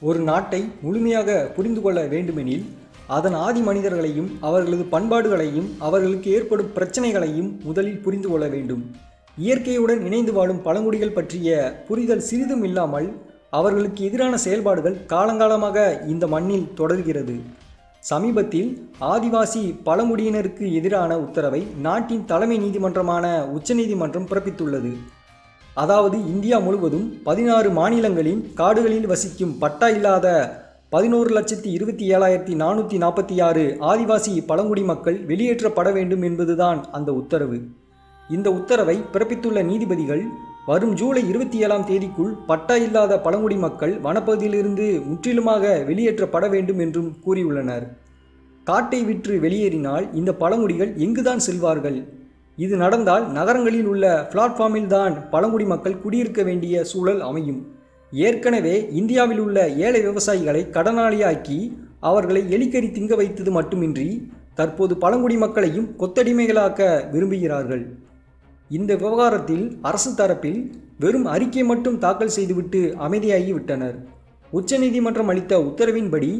ஒரு நாட்டை முழுமையாக புரிந்து கொள்ள வேண்டுமெனில் அதன் ஆதி மனிதர்களையும் அவர்களது பண்பாடுகளையும் அவர்களுக்கு ஏற்படும் பிரச்சனைகளையும் முதலில் புரிந்து கொள்ள வேண்டும். இயற்கையுடன் இணைந்து வாழும் பழங்குடிகள் பற்றிய புரிதல் சிறிதும் இல்லாமல் அவர்களுக்கு எதிரான செயல்பாடுகள் காலங்காலமாக இந்த மண்ணில் தொடர்கிறது. சமீபத்தில் ஆதிவாசி பழங்குடியினருக்கு எதிரான உத்தரவை நாட்டின் தலைமை நீதிமன்றமான உச்சநீதிமன்றம் பிறப்பித்துள்ளது. அதாவது இந்தியா முழுவதும் பதினாறு மாநிலங்களின் காடுகளில் வசிக்கும் பட்டா இல்லாத பதினோரு லட்சத்தி இருபத்தி ஏழாயிரத்தி நானூற்றி நாற்பத்தி ஆறு ஆதிவாசி பழங்குடி மக்கள் வெளியேற்றப்பட வேண்டும் என்பதுதான் அந்த உத்தரவு. இந்த உத்தரவை பிறப்பித்துள்ள நீதிபதிகள் வரும் ஜூலை இருபத்தி ஏழாம் தேதிக்குள் பட்டா இல்லாத பழங்குடி மக்கள் வனப்பகுதியிலிருந்து முற்றிலுமாக வெளியேற்றப்பட வேண்டும் என்றும் கூறியுள்ளனர். காட்டை விற்று வெளியேறினால் இந்த பழங்குடிகள் எங்குதான் செல்வார்கள்? இது நடந்தால் நகரங்களில் உள்ள பிளாட்ஃபார்மில் தான் பழங்குடி மக்கள் குடியிருக்க வேண்டிய சூழல் அமையும். ஏற்கனவே இந்தியாவில் உள்ள ஏழை விவசாயிகளை கடனாளியாக்கி அவர்களை எலிக்கறி திங்க வைத்தது மட்டுமின்றி தற்போது பழங்குடி மக்களையும் கொத்தடிமைகளாக்க விரும்புகிறார்கள். இந்த விவகாரத்தில் அரசு தரப்பில் வெறும் அறிக்கை மட்டும் தாக்கல் செய்துவிட்டு அமைதியாகி விட்டனர் உச்சநீதிமன்றம் அளித்த உத்தரவின்படி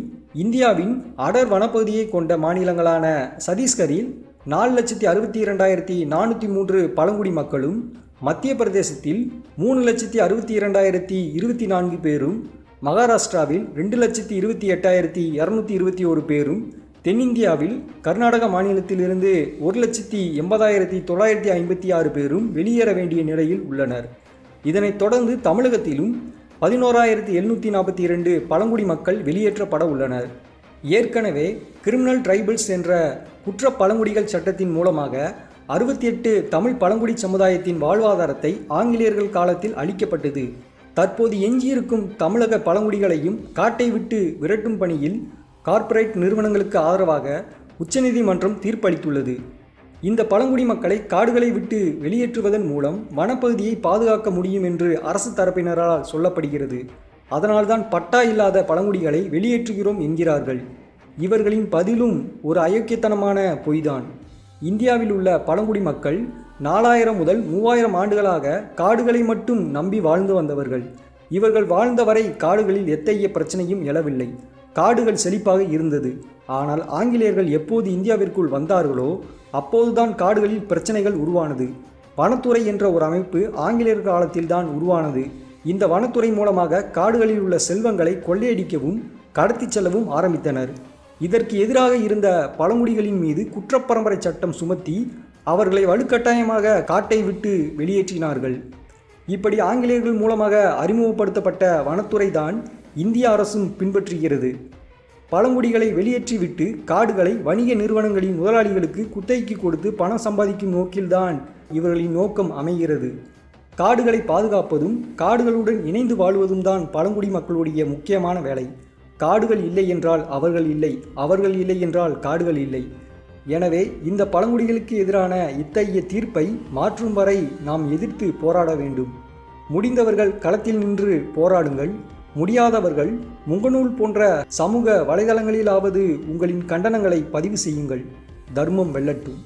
இந்தியாவின் அடர் வனப்பகுதியை கொண்ட மாநிலங்களான சத்தீஸ்கரில் நாலு லட்சத்தி அறுபத்தி இரண்டாயிரத்தி நானூற்றி மூன்று பழங்குடி மக்களும் மத்திய பிரதேசத்தில் மூணு லட்சத்தி அறுபத்தி இரண்டாயிரத்தி இருபத்தி நான்கு பேரும் மகாராஷ்டிராவில் ரெண்டு லட்சத்தி இருபத்தி எட்டாயிரத்தி இரநூத்தி இருபத்தி ஒரு பேரும் தென்னிந்தியாவில் கர்நாடக மாநிலத்திலிருந்து ஒரு லட்சத்தி எண்பதாயிரத்தி தொள்ளாயிரத்தி ஐம்பத்தி ஆறு பேரும் வெளியேற வேண்டிய நிலையில் உள்ளனர். இதனைத் தொடர்ந்து தமிழகத்திலும் பதினோராயிரத்தி எழுநூற்றி நாற்பத்தி இரண்டு பழங்குடி மக்கள் வெளியேற்றப்பட உள்ளனர். ஏற்கனவே கிரிமினல் ட்ரைபிள்ஸ் என்ற குற்ற பழங்குடிகள் சட்டத்தின் மூலமாக அறுபத்தி எட்டு தமிழ் பழங்குடி சமுதாயத்தின் வாழ்வாதாரத்தை ஆங்கிலேயர்கள் காலத்தில் அளிக்கப்பட்டது தற்போது எஞ்சியிருக்கும் தமிழக பழங்குடிகளையும் காட்டை விட்டு விரட்டும் பணியில் கார்ப்பரேட் நிறுவனங்களுக்கு ஆதரவாக உச்சநீதிமன்றம் தீர்ப்பளித்துள்ளது. இந்த பழங்குடி மக்களை காடுகளை விட்டு வெளியேற்றுவதன் மூலம் வனப்பகுதியை பாதுகாக்க முடியும் என்று அரசு தரப்பினரால் சொல்லப்படுகிறது. அதனால்தான் பட்டா இல்லாத பழங்குடிகளை வெளியேற்றுகிறோம் என்கிறார்கள். இவர்களின் பதிலும் ஒரு அயோக்கியத்தனமான பொய்தான். இந்தியாவில் உள்ள பழங்குடி மக்கள் நாலாயிரம் முதல் மூவாயிரம் ஆண்டுகளாக காடுகளை மட்டும் நம்பி வாழ்ந்து வந்தவர்கள். இவர்கள் வாழ்ந்தவரை காடுகளில் எத்தகைய பிரச்சனையும் எழவில்லை. காடுகள் செழிப்பாக இருந்தது. ஆனால் ஆங்கிலேயர்கள் எப்போது இந்தியாவிற்குள் வந்தார்களோ அப்போதுதான் காடுகளில் பிரச்சனைகள் உருவானது. வனத்துறை என்ற ஒரு அமைப்பு ஆங்கிலேயர் காலத்தில்தான் உருவானது. இந்த வனத்துறை மூலமாக காடுகளில் உள்ள செல்வங்களை கொள்ளையடிக்கவும் கடத்திச் செல்லவும் ஆரம்பித்தனர். இதற்கு எதிராக இருந்த பழங்குடிகளின் மீது குற்றப்பரம்பரை சட்டம் சுமத்தி அவர்களை வலுக்கட்டாயமாக காட்டை விட்டு வெளியேற்றினார்கள். இப்படி ஆங்கிலேயர்கள் மூலமாக அறிமுகப்படுத்தப்பட்ட வனத்துறை தான் இந்திய அரசும் பின்பற்றுகிறது. பழங்குடிகளை வெளியேற்றிவிட்டு காடுகளை வணிக நிறுவனங்களின் முதலாளிகளுக்கு குத்தகைக்கு கொடுத்து பணம் சம்பாதிக்கும் நோக்கில்தான் இவர்களின் நோக்கம் அமைகிறது. காடுகளை பாதுகாப்பதும் காடுகளுடன் இணைந்து வாழ்வதும் தான் பழங்குடி மக்களுடைய முக்கியமான வேலை. காடுகள் இல்லை என்றால் அவர்கள் இல்லை அவர்கள் இல்லை என்றால் காடுகள் இல்லை. எனவே இந்த பழங்குடிகளுக்கு எதிரான இத்தகைய தீர்ப்பை மாற்றும் வரை நாம் எதிர்த்து போராட வேண்டும். முடிந்தவர்கள் களத்தில் நின்று போராடுங்கள். முடியாதவர்கள் முகநூல் போன்ற சமூக வலைதளங்களிலாவது உங்களின் கண்டனங்களை பதிவு செய்யுங்கள். தர்மம் வெல்லட்டும்.